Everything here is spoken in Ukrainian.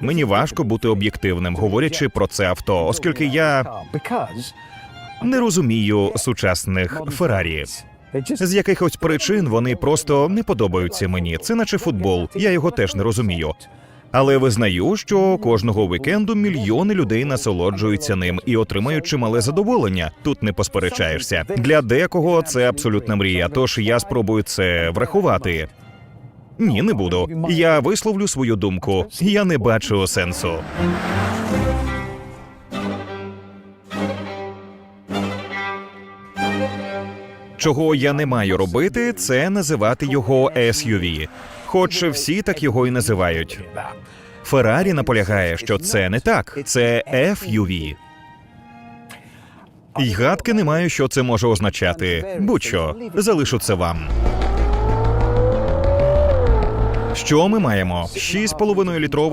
Мені важко бути об'єктивним, говорячи про це авто, оскільки я не розумію сучасних Феррарі. З якихось причин вони просто не подобаються мені. Це наче футбол. Я його теж не розумію. Але визнаю, що кожного вікенду мільйони людей насолоджуються ним і отримають чимале задоволення. Тут не посперечаєшся. Для декого це абсолютна мрія. Тож я спробую це врахувати. Ні, не буду. Я висловлю свою думку. Я не бачу сенсу. Чого я не маю робити, це називати його SUV. Хоч всі так його і називають. Феррарі наполягає, що це не так, це FUV. І гадки не маю, що це може означати. Будь-що, залишу це вам. Що ми маємо? 6,5 літровий